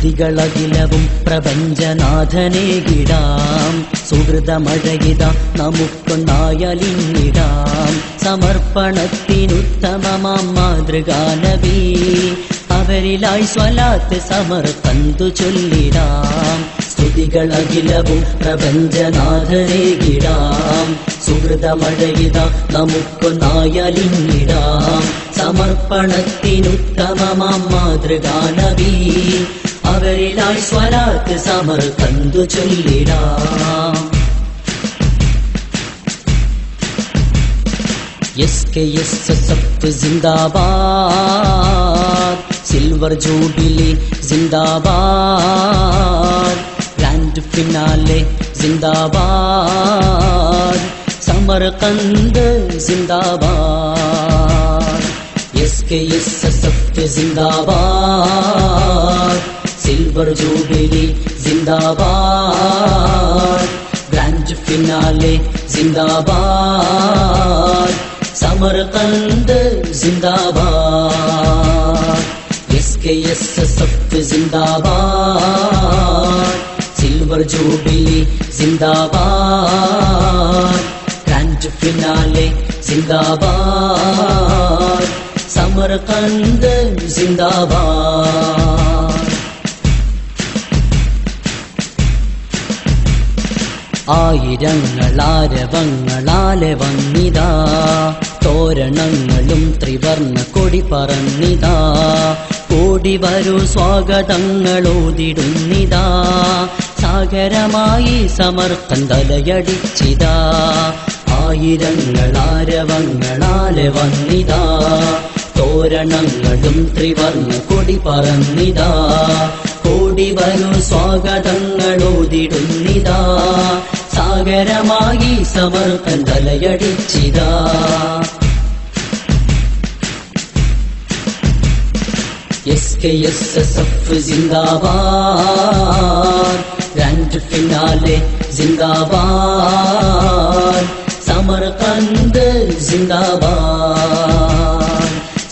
സ്തുതികളകിലവും പ്രപഞ്ചനാഥനെ കിടാം സുഹൃതമഴകിത നമുക്കുണ്ടായാലിങ്ങിടാം സമർപ്പണത്തിനുത്തമമാം മാതൃകാനബി അവരിലായി സ്വലാത്ത് സമർപ്പന്തു ചൊല്ലിടാം. സ്തുതികളകിലവും പ്രപഞ്ചനാഥനെ കിടാം സുഹൃതമഴകിത നമുക്കൊന്നായലിഞ്ഞിടാം സമർപ്പണത്തിനുത്തമമാം മാതൃകാനബി അവരിലായി സ്വലാത്ത് സമർപ്പന്തു ചൊല്ലിടാം S K S S F സിന്ദാബാദ് സിൽവർ ജൂബിലി സിന്ദാബാദ് ഗ്രാൻഡ് ഫിനാലെ സിന്ദാബാദ് സമർകന്ത് സിന്ദാബാദ് S K S S F സിന്ദാബാദ് സിൽവർ ജൂബിലി സിന്ദാബാദ് ഗ്രാൻഡ് ഫിനാലെ സിന്ദാബാദ് സമർകന്ത് സിന്ദാബാദ് S K S S F സിന്ദാബാദ് silver jubilee സിന്ദാബാദ് ഗ്രാൻഡ് ആയിരങ്ങളാരവങ്ങളാലെ വന്നിതാ. തോരണങ്ങളും ത്രിവർണ കൊടി പറന്നിതാ. ഓടി വരൂ സ്വാഗതങ്ങളോതിടുന്നിതാ. സാഗരമായി സമർത്ഥൻ തലയടിച്ചിതാ. ആയിരങ്ങളാരവങ്ങളാലെ വന്നിതാ. തോരണങ്ങളും ത്രിവർണ കൊടി പറന്നിതാ. ഓടി വരൂ സ്വാഗതങ്ങളോതിടുന്നിതാ സാഗരമായി സമർത്ഥൻ തലയടിച്ചിതാ S K S S F സിന്ദാബാദ് ഗ്രാൻഡ് ഫിനാലെ സിന്ദാബാദ് സമർകന്ത് സിന്ദാബാദ്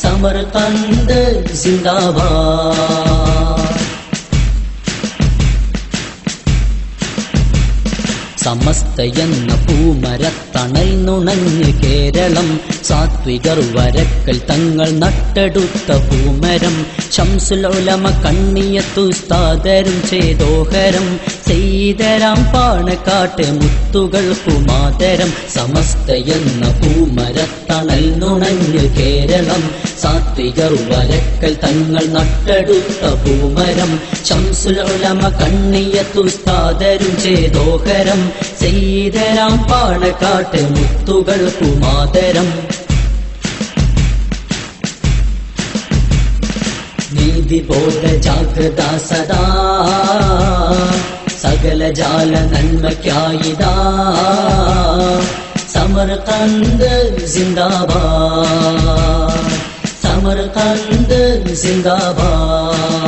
സമർകന്ത് സിന്ദാബാദ് സമസ്ത എന്ന പൂമരത്തണൽ നുണഞ്ഞ് കേരളം സാത്വികർ വരക്കൽ തങ്ങൾ നട്ടെടുത്ത പൂമരം ശംസുലോലമ കണ്ണിയത്തുസ്താദരും ചേതോഹരം ചെയ്തരാം പാണക്കാട്ട് മുത്തുകൾ കുമാതരം സമസ്തയെന്ന എന്ന പൂമരത്തണൽ നുണഞ്ഞ് കേരളം സാത്വികർ വരക്കൽ തങ്ങൾ നട്ടെടുത്ത പൂമരം ശംസുലോലമ കണ്ണിയത്തുസ്താദരും ചേതോഹരം ചെയ്തരാം പാണക്കാട്ട് മുത്തുകൾ കുമാതരം നീതിബോധ ജാഗ്രത സദാ സകല ജാല നന്മയ്ക്കായിതാ സമർകന്ത് സിന്ദാബാദ് സമർകന്ത് സിന്ദാബാദ്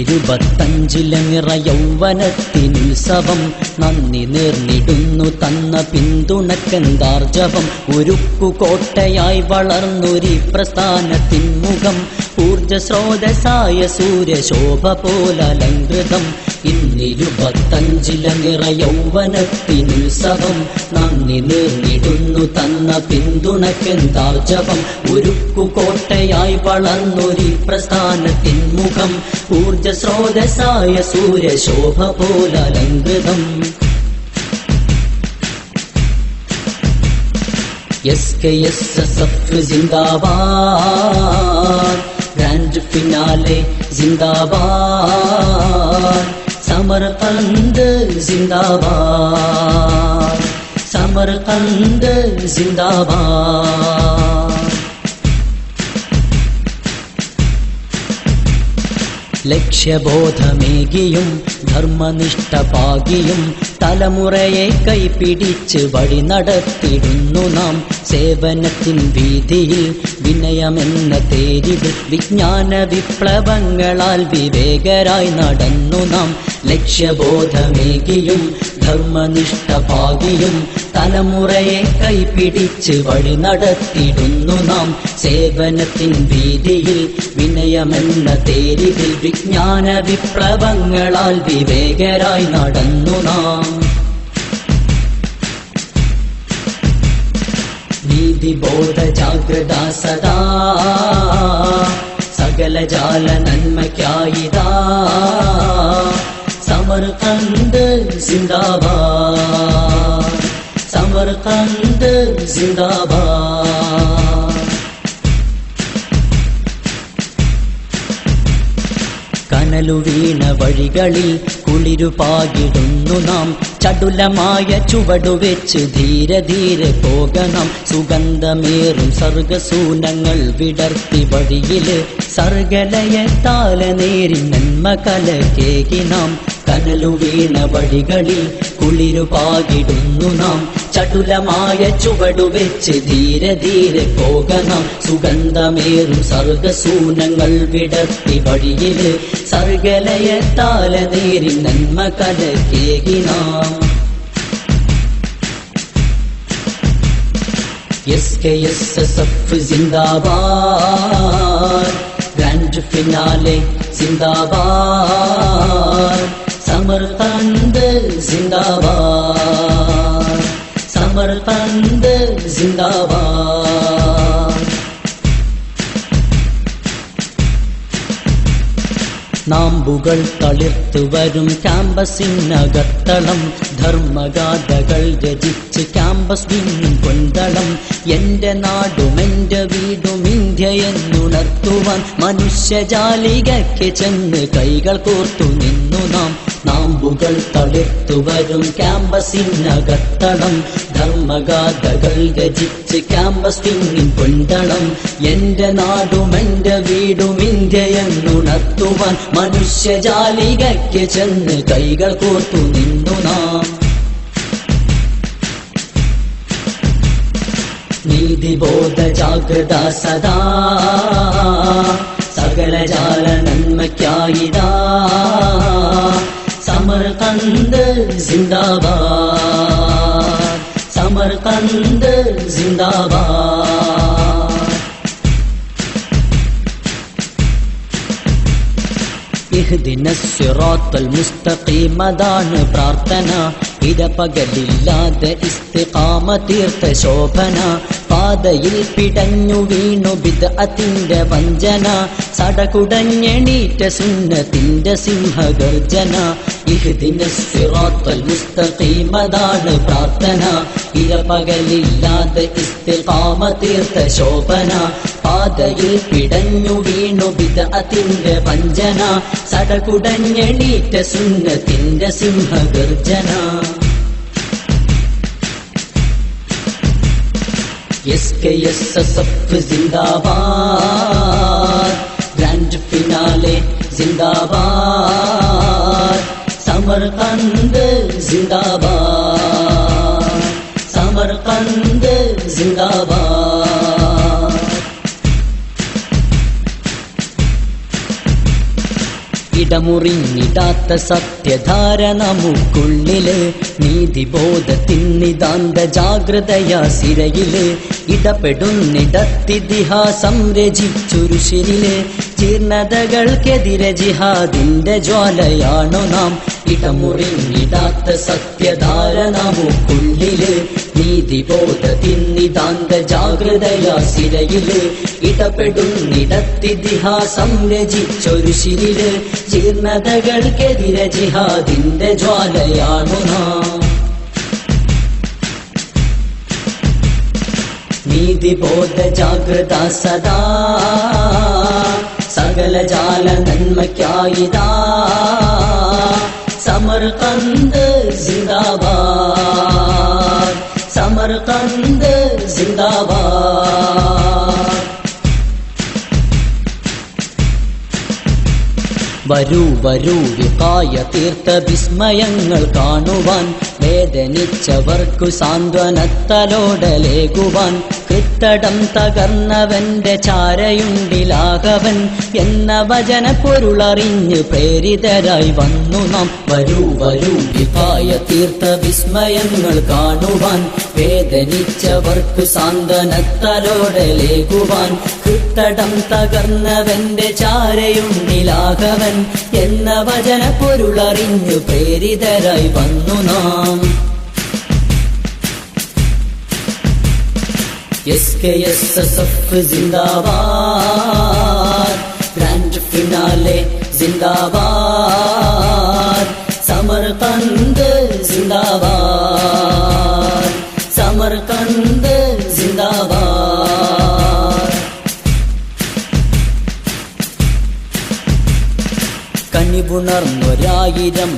ഇന്നിരുപത്തഞ്ചില നിറ യൗവനത്തിനുത്സവം നന്ദി നേർന്നിടുന്നു തന്ന പിന്തുണക്കെന്താർജവം. ഉരുക്കുകോട്ടയായി വളർന്നൊരു പ്രസ്ഥാനത്തിൻ മുഖം. ഊർജസ്രോതസായ സൂര്യശോഭ പോലലങ്കൃതം ഇന്നിരുപത്തഞ്ചില നിറ യൗവനത്തിനുത്സവം നന്ദി നേർന്നിടുന്നു തന്ന പിന്തുണക്കെന്താർജവം. ഉരുക്കുകോട്ടയായി വളർന്നൊരു പ്രസ്ഥാനത്തിൻ മുഖം. ഊർജസ്രോതസായ സൂര്യശോഭ പോലലങ്കൃതം S K S S F സിന്ദാബാദ് ഗ്രാൻഡ് ഫിനാലെ സിന്ദാബാദ് സമർകന്ത് സിന്ദാബാദ് സമർകന്ത് സിന്ദാബാദ് ലക്ഷ്യബോധമേകിയും ധർമ്മനിഷ്ഠ പാകിയും തലമുറയെ കൈപിടിച്ച് വഴി നടത്തിടുന്നു നാം. സേവനത്തിൻ വീതിയിൽ വിനയമെന്ന തേരിവ് വിജ്ഞാന വിപ്ലവങ്ങളാൽ വിവേകരായി നടന്നു നാം. ലക്ഷ്യബോധമേകിയും ധർമ്മനിഷ്ഠ ഭാഗ്യം തലമുറയെ കൈപിടിച്ച് വഴി നടത്തിടുന്നു നാം. സേവനത്തിൻ വീതിയിൽ വിനയമെന്ന തേരിതിൽ വിജ്ഞാന വിപ്ലവങ്ങളാൽ വിവേകരായി നടന്നു നാം. നീതിബോധ ജാഗ്രത സദാ സകല ജാല നന്മയ്ക്കായിതാ സമർക്കന്ത് സിന്ദാബാദ്. സമർക്കന്ത് സിന്ദാബാദ്. കനലു വീണ വഴികളിൽ കുളിരുപാകിടുന്നു നാം. ചടുലമായ ചുവടുവെച്ച് ധീരെ ധീരെ പോകണം. സുഗന്ധമേറും സർഗസൂനങ്ങൾ വിടർത്തി വഴിയിൽ. സർഗലയത്താല നേരി നന്മ കലകേകി നാം കനലു വീണ വഴികളിൽ കുളിരു പാകിടുന്നു നാം. ചടുലമായ ചുവടുവെച്ച് ധീരെ ധീരെ പോകണം. സുഗന്ധമേറും സർഗസൂനങ്ങൾ വിടർത്തി വഴിയിൽ സർഗലയത്താല നേരി നന്മ കലകേകി നാം. S K S S F സിന്ദാബാദ് ഗ്രാൻഡ് ഫിനാലെ സമർത്തന്ത് സിന്ദാബാദ്. സമർത്തന്ത് സിന്ദാബാദ്. നാമ്പുകൾ തളിർത്തു വരും ക്യാമ്പസിനകത്തളം. ധർമ്മഗാഥകൾ രചിച്ച് ക്യാമ്പസ് വിന്നും കൊന്തളം എന്റെ നാടും എന്റെ വീടും ഇന്ത്യ എന്നുണർത്തുവാൻ മനുഷ്യജാലികയ്ക്ക് ചെന്ന് കൈകൾ കോർത്തു നിന്നു നാം. നാമ്പുകൾ തളിർത്തു വരും ക്യാമ്പസിനകത്തളം ധർമ്മഗാഥകൾ രചിച്ച് ക്യാമ്പസ് വിന്നും കൊന്തളം എന്റെ നാടും എന്റെ വീടും ഇന്ത്യ എന്നുണർത്തുവാൻ മനുഷ്യജാലികയ്ക്ക് ചെന്ന് കൈകൾ കോർത്തു നിന്നു നാം നീതിബോധ ജാഗ്രത സദാ സകല ജാല നന്മയ്ക്കായിതാ സമർകന്ത് സിന്ദാബാദ് സമർകന്ത് സിന്ദാബാദ് ഇഹ്ദിന സിറാത്തൽ ദാന പ്രാർത്ഥന. ഇടപകലില്ലാതെ ഇസ്തിഖാമ തീർത്ത ശോഭന. പാതയിൽ പിടഞ്ഞു വീണു ബിദ്അത്തിന്റെ വഞ്ചന. സടകുടഞ്ഞെണീറ്റ സുന്നത്തിന്റെ സിംഹഗർജന. ഇഹ്ദിന സിറാത്തൽ ദാന പ്രാർത്ഥന. ഇരപകലില്ലാതെ ഇസ്തിഖാമ തീർത്ത ശോഭന. പാതയിൽ പിടഞ്ഞു വീണു ബിദ്അത്തിന്റെ വഞ്ചന സടകുടഞ്ഞെണീറ്റ സുന്നത്തിന്റെ സിംഹഗർജന S K S S F സിന്ദാബാദ് ഗ്രാൻഡ് ഫിനാലെ സിന്ദാബാദ് സമർകന്ത് സിന്ദാബാദ് സമർകന്ത് സിന്ദാബാദ് ഇടമുറിഞ്ഞിടാത്ത സത്യധാര നമുക്കുള്ളിൽ നീതിബോധത്തിൻ നിതാന്ത ജാഗ്രതയാ സിരയിൽ. ഇടപെടുന്നിടത്തിതിഹാസം രചിച്ചൊരു ശരിൽ. ജീർണതകൾക്കെതിരെ ജിഹാദിന്റെ ജ്വാലയാണോ നാം ഇടമുറിഞ്ഞിടാത്ത സത്യധാര നമുക്കുള്ളിൽ നീതിബോധത്തിൻ നിതാന്ത ജാഗ്രതയാ സിരയിൽ ഇടപെടുന്നിടത്തിതിഹാസം രചിച്ചൊരു ശിരിൽ ജീർണതകൾക്കെതിരെ ജിഹാദിന്റെ ജ്വാലയാണു നാം. നീതിബോധ ജാഗ്രത സദാ സകല ജാല നന്മയ്ക്കായിതാ സമർകന്ത് സിന്ദാബാദ് സമർക്കന്ത് സിന്ദാബാദ് വരൂ വരൂ വിപായ തീർത്ത വിസ്മയങ്ങൾ കാണുവാൻ വേദനിച്ചവർക്കു സാന്ത്വനത്തലോടലേകുവാൻ കൃത്തടം തകർന്നവന്റെ ചാരയുണ്ടിലാകവൻ എന്ന വചന പൊരുളറിഞ്ഞ് പ്രേരിതരായി വന്നു നാം. വരൂ വരൂ വിഭായ തീർത്ഥ വിസ്മയങ്ങൾ കാണുവാൻ വേദനിച്ചവർക്കു സാന്ത്വനത്തലോടലേകുവാൻ കൃത്തടം തകർന്നവന്റെ ചാരയുണ്ടിലാകവൻ എന്ന വചന പൊരുളറിഞ്ഞു പ്രേരിതരായി വന്നു നാം. S K S S F zindabad grand finale ജിന്ദാബാദ് സമർകന്ത് ജിന്ദാബാദ് സമർകന്ത് ജിന്ദാബാദ് കനിവുണർന്നൊരായിരം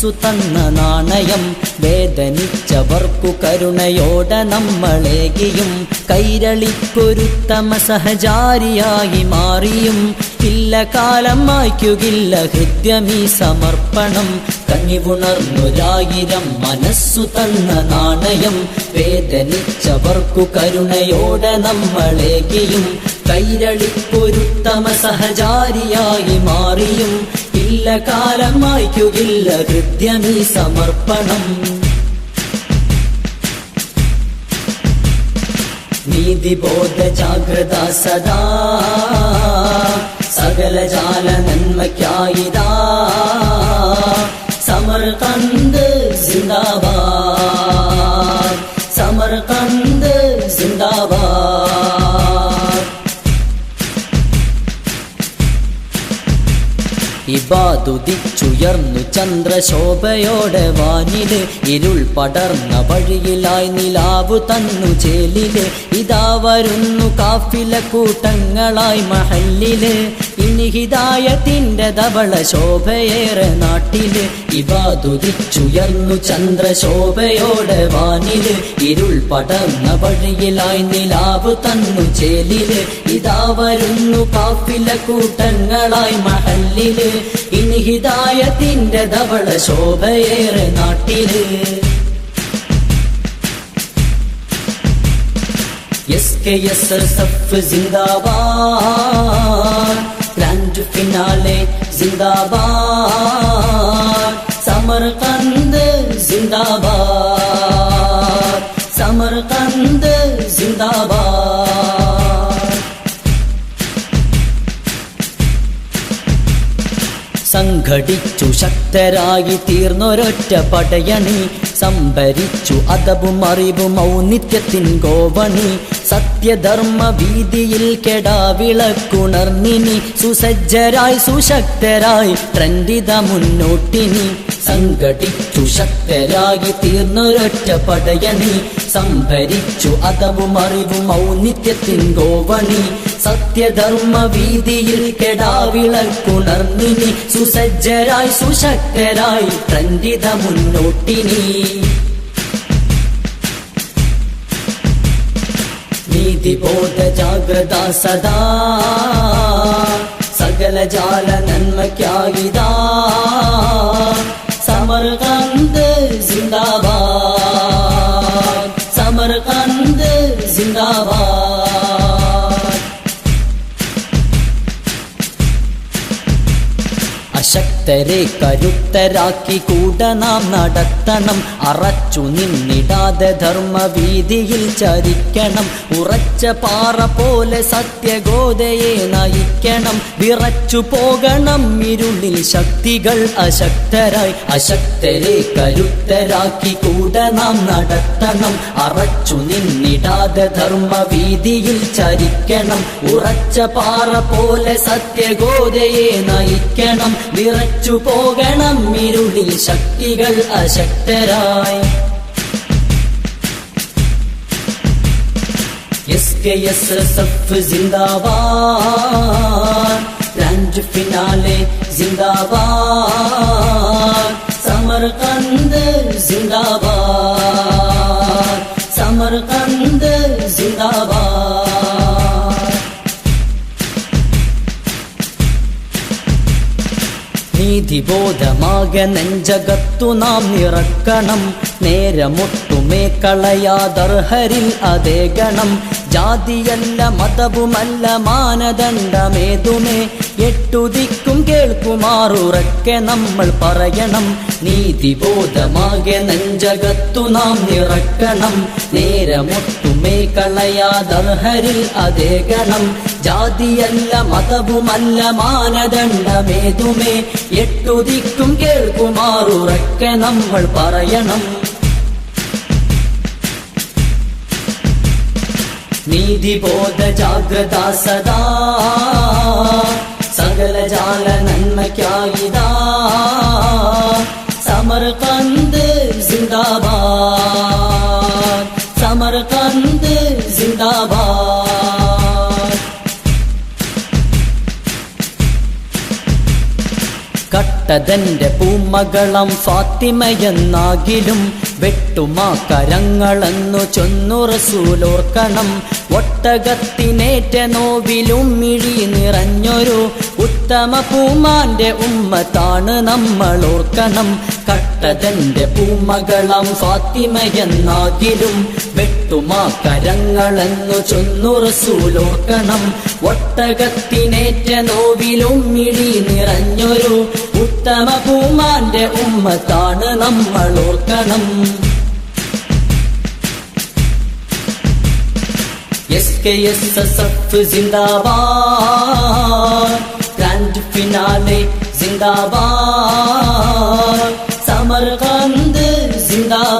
മനസ്സു തന്ന നാണയം. വേദനിച്ചവർക്കു കരുണയോടെ നമ്മളേകിയും. കൈരളിപ്പൊരുത്തമ സഹചാരിയായി മാറിയും. ഇല്ല കാലം മായ്ക്കുകില്ല ഹൃദ്യമീ സമർപ്പണം. കനിവുണർന്നൊരായിരം മനസ്സു തന്ന നാണയം. വേദനിച്ചവർക്കു കരുണയോടെ നമ്മളേകിയും. കൈരളിപ്പൊരുത്തമ സഹചാരിയായി മാറിയും. ഇല്ല കാലം മായ്ക്കുകില്ല കൃത്യമി സമർപ്പണം. നീതിബോധ ജാഗ്രത സദാ സകല ജാല നന്മയ്ക്കായിതാ സമർകന്ത് ഇബാദുദിച്ചുയർന്നു ചന്ദ്രശോഭയോടെ വാനിലെ ഇരുൾ പടർന്ന വഴിയിലായി നിലാവു തന്നു ചേലിൽ. ഇതാ വരുന്നു കാഫില കൂട്ടങ്ങളായി മഹല്ലിലെ. ഇനി ഹിദായത്തിന്റെ ധവള ശോഭയേറെ നാട്ടിൽ. ഇബാദുദിച്ചുയർന്നു ചന്ദ്രശോഭയോടെ വാനിൽ ഇരുൾ പടർന്ന വഴിയിലായി നിലാവ് തന്നു ചേലിൽ. ഇതാ വരുന്നു കാഫില കൂട്ടങ്ങളായി മഹല്ലിൽ. ഇനി ഹിദായത്തിന്റെ ധവള ശോഭയേറെ നാട്ടിൽ. S K S S F zindabad. Grand finale ജിന്ദാബാദ്. സമർകന്ത് ജിന്ദാബാദ്. സമർകന്ത് ജിന്ദാബാദ്. സംഘടിച്ചു ശക്തരായി തീർന്നൊരൊറ്റ പടയണി. സംഭരിച്ചു അതവും അറിവും ഔന്നിത്യത്തിൻ ഗോവണി സത്യധർമ്മ വീതിയിൽ കെടാവിളക്കുണർന്നിനി സുസജ്ജരായി സുശക്തരായി ട്രെൻഡിത മുന്നോട്ടിനി. സംഘടിച്ചു ശക്തരായി തീർന്നൊരൊറ്റ പടയണി. സംഭരിച്ചു അതവും അറിവും ഔന്നിത്യത്തിൻ ഗോവണി. സത്യധർമ്മ വീതിയിൽ കെടാവിളക്കുണർന്നിനി. സുസജ്ജരായി സുശക്തരായി ട്രെൻഡിത മുന്നോട്ടിനി. നീതിബോധ ജാഗ്രത സദാ. സകല ജാല നന്മയ്ക്കായിതാ സമർകന്ത് ജിന്ദാബാദ് അശക്തരെ കരുത്തരാക്കി കൂട നാം നടത്തണം. അറച്ചു നിന്നിടാതെ ധർമ്മവീതിയിൽ ചരിക്കണം. ഉറച്ച പാറ പോലെ സത്യഗോതയെ നയിക്കണം. വിറച്ചു പോകണം ഇരുളിൽ ശക്തികൾ അശക്തരായി. അശക്തരെ കരുത്തരാക്കി കൂടെ നാം നടത്തണം. അറച്ചു നിന്നിടാതെ ധർമ്മവീതിയിൽ ചരിക്കണം. ഉറച്ച പാറ പോലെ സത്യഗോതയെ നയിക്കണം. വിറച്ചു പോകണം ഇരുളിൽ ശക്തികൾ അശക്തരായി. S K S S F zindabad. Grand finale ജിന്ദാബാദ്. സമർകന്ത് ജിന്ദാബാദ്. സമർകന്ത് ജിന്ദാബാദ്. നീതിബോധമാകെ നെഞ്ചകത്തു നാം നിറക്കണം. നേരമൊട്ടുമേ കളയാതർഹരിൽ അതേ ഗണം. ജാതിയല്ല മതവുമല്ല മാനദണ്ഡമേതുമേ. എട്ടുതിക്കും കേൾക്കുമാറുറക്കെ നമ്മൾ പറയണം. നീതിബോധമാകെ നെഞ്ചകത്തു നാം നിറക്കണം. നേരമൊട്ടുമേ കളയാതർഹരിൽ അതേ ഗണം ജാതിയല്ല മതവുമല്ല മാനദണ്ഡമേതുമേ. എട്ടുദിക്കും കേൾക്കുമാറുറക്കെ നമ്മൾ പറയണം. നീതിബോധ ജാഗ്രത സദാ. സകല ജാല നന്മയ്ക്കായിതാ സമർകന്ത് സിന്ദാബാദ് സമർകന്ത് സിന്ദാബാദ് കട്ടതന്റെ പൂമകളം ഫാത്തിമയെന്നാകിലും വെട്ടുമാ കരങ്ങളെന്നു ചൊന്നു റസൂലോർക്കണം ഒട്ടകത്തിനേറ്റ നോവിലും മിഴി നിറഞ്ഞൊരു ഉത്തമ പൂമാന്റെ ഉമ്മത്താണ് നമ്മൾ ഓർക്കണം കട്ടതന്റെ പൂമകളം ഫാത്തിമയെന്നാകിലും വെട്ടുമാ കരങ്ങളെന്നു ചൊന്നുറസൂലോർക്കണം. ഒട്ടകത്തിനേറ്റ നോവിലും മിഴി നിറഞ്ഞൊരു ഉത്തമ പൂമാന്റെ ഉമ്മത്താണ് നമ്മൾ ഓർക്കണം S K S S F സിന്ദാബാദ് ഗ്രാൻഡ് ഫിനാലെ സിന്ദാബാദ് സമർകന്ത് സിന്ദാബാദ്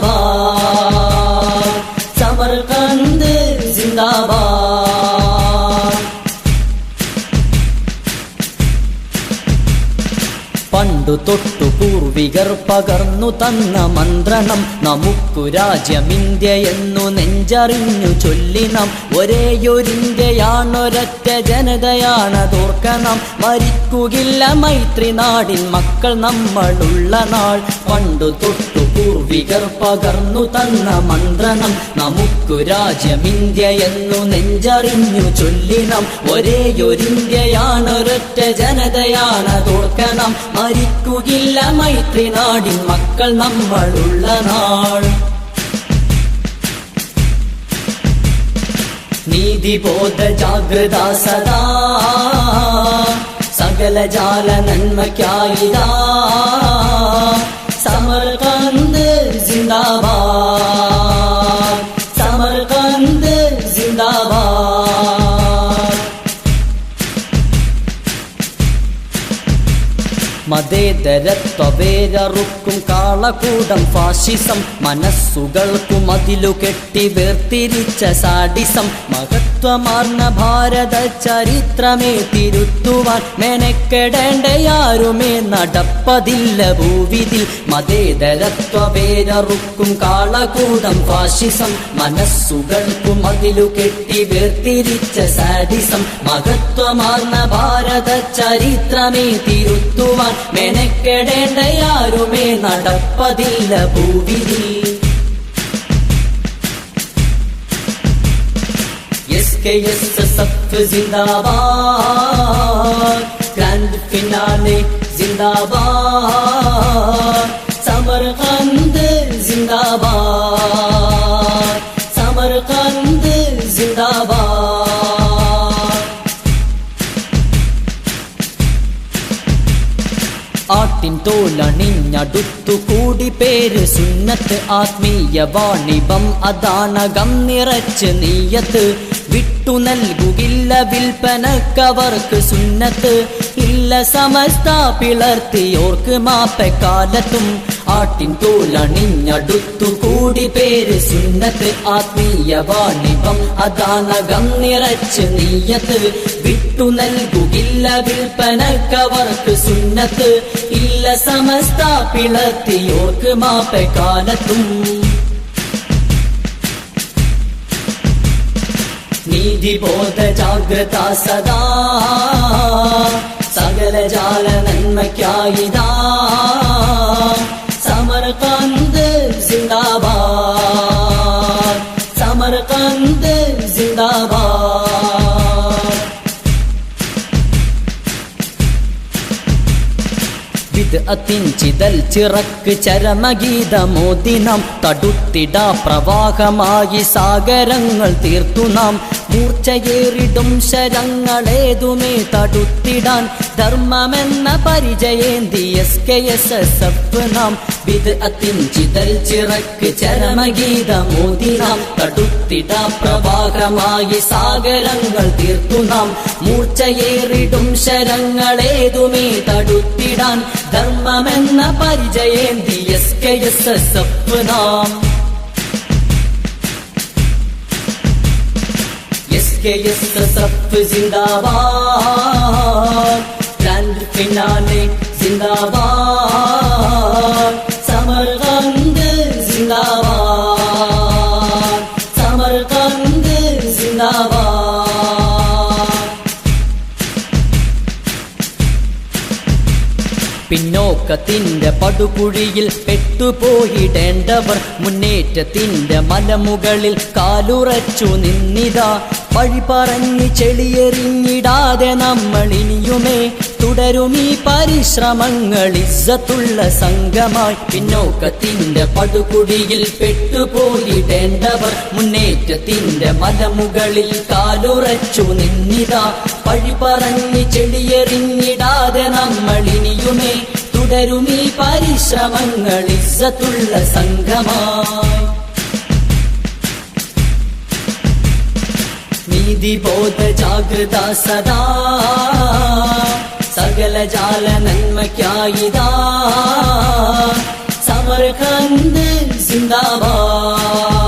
പണ്ടു തൊട്ടു പൂർവികർ പകർന്നു തന്ന മന്ത്രണം. നമുക്കു രാജ്യമിന്ത്യ എന്നു നെഞ്ചറിഞ്ഞു ചൊല്ലിനം. ഒരേയൊരിന്ത്യയാണൊരൊറ്റ ജനതയാണതോർക്കണം മരിക്കുകില്ല മൈത്രി നാടിൻ മക്കൾ നമ്മളുള്ള നാൾ. പണ്ടു തൊട്ടു പൂർവികർ പകർന്നു തന്ന മന്ത്രണം. നമുക്കു രാജ്യമിന്ത്യ എന്നു നെഞ്ചറിഞ്ഞു ചൊല്ലിനം. ഒരേയൊരിന്ത്യയാണൊരൊറ്റ ജനതയാണതോർക്കണം മരിക്കുകില്ല മൈത്രി നാടിൻ മക്കൾ നമ്മളുള്ള നാൾ നീതിബോധ ജാഗ്രത സദാ സകല ജാല നന്മയ്ക്കായിതാ സമർകന്ത് സിന്ദാബാദ് മതേതരത്വവേരറുക്കും കാളകൂടം ഫാഷിസം. മനസ്സുകൾക്കും അതിലു കെട്ടി വേർതിരിച്ച സാഡിസം. മഹത്വമാർന്ന ഭാരത ചരിത്രമേ തിരുത്തുവാൻ മെനക്കെടേണ്ടയാരുമേ നടപ്പതില്ല ഭൂവിതിൽ മതേതരത്വവേരറുക്കും കാളകൂടം ഫാഷിസം. മനസ്സുകൾക്കും അതിലു കെട്ടി വേർതിരിച്ച സാഡിസം. മഹത്വമാർന്ന ഭാരത ചരിത്രമേ തിരുത്തുവാൻ മെനക്കെടേണ്ടയാരുമേ നടപ്പതില്ല ഭൂവിധി. സിന്ദാബാദ് ഗ്രാൻഡ് ഫിനാലെ സിന്ദാബാദ് സമർകന്ത് സിന്ദാബാദ് പേര് സുന്നത്ത് ആത്മീയ വാണിഭം. അതാണകം നിറച്ച് നീയത്ത് വിട്ടു നൽകുകില്ല വിൽപ്പനക്കവർക്ക് സുന്നത്ത്. ഇല്ല സമസ്ത പിളർത്തിയോർക്ക് മാപ്പക്കാലത്തും. ആട്ടിൻ തോലണിഞ്ഞടുത്തു കൂടി പേര് സുന്നത്ത് ആത്മീയ വാണിഭം. അതാണകം നിറച്ച് നീയത്ത് വിട്ടു നൽകുകില്ല വിൽപ്പനക്കവർക്ക് സുന്നത്ത് ഇല്ല സമസ്ത പിളത്തിയോർക്ക് മാപ്പക്കാലത്തും നീതിബോധ ജാഗ്രത സദാ സകല ജാല നന്മയ്ക്കായിതാ സമർകന്ത് സിന്ദാബാദ് അത്തിൻ ചിതൽ ചിറക്ക് ചരമഗീതമോ ദിനം തടുത്തിട പ്രവാഹമായി സാഗരങ്ങൾ തീർത്തു നാം. മൂർച്ചയേറിടും ശരങ്ങളേതുമേ തടുത്തിടാൻ. ധർമ്മമെന്ന പരിചയേന്തി S K S S F നാം. വിത് അത്തിൻ ചിതൽ ചിറക്ക് ചരമഗീതമോതി നാം തടുത്തിട പ്രവാഹമായി സാഗരങ്ങൾ തീർത്തു നാം. മൂർച്ചയേറിടും ശരങ്ങളേതുമേ തടുത്തിടാൻ. ധർമ്മമെന്ന പരിചയേന്തി S K S S F നാം. S K S S F സിന്ദാബാദ് ഗ്രാൻഡ് ഫിനാലെ സിന്ദാബാദ് സമർകന്ത് സിന്ദാബാദ് പിന്നോക്കത്തിന്റെ പടുകുഴിയിൽ പെട്ടുപോയിടേണ്ടവർ മുന്നേറ്റത്തിന്റെ മലമുകളിൽ കാലുറച്ചു നിന്നിതാ. വഴി പറഞ്ഞ് ചെളിയെറിഞ്ഞിടാതെ നമ്മൾ ഇനിയുമേ തുടരും ഈ പരിശ്രമങ്ങൾ ഇസ്സത്തുള്ള സംഘമായി. പിന്നോക്കത്തിന്റെ പടുകുടിയിൽ പെട്ടുപോയിടേണ്ടവർ മുന്നേറ്റത്തിന്റെ മലമുകളിൽ കാലുറച്ചു നിന്നിതാ. വഴി പറഞ്ഞ് ചെളിയെറിഞ്ഞിടാതെ നമ്മൾ ഇനിയുമേ തുടരുമീ പരിശ്രമങ്ങൾ ഇസ്സത്തുള്ള സംഘമായി നീതിബോധ ജാഗ്രത സദാ. സകല ജാല നന്മയ്ക്കായിതാ സമർഖന്ത് സിന്ദാബാദ്.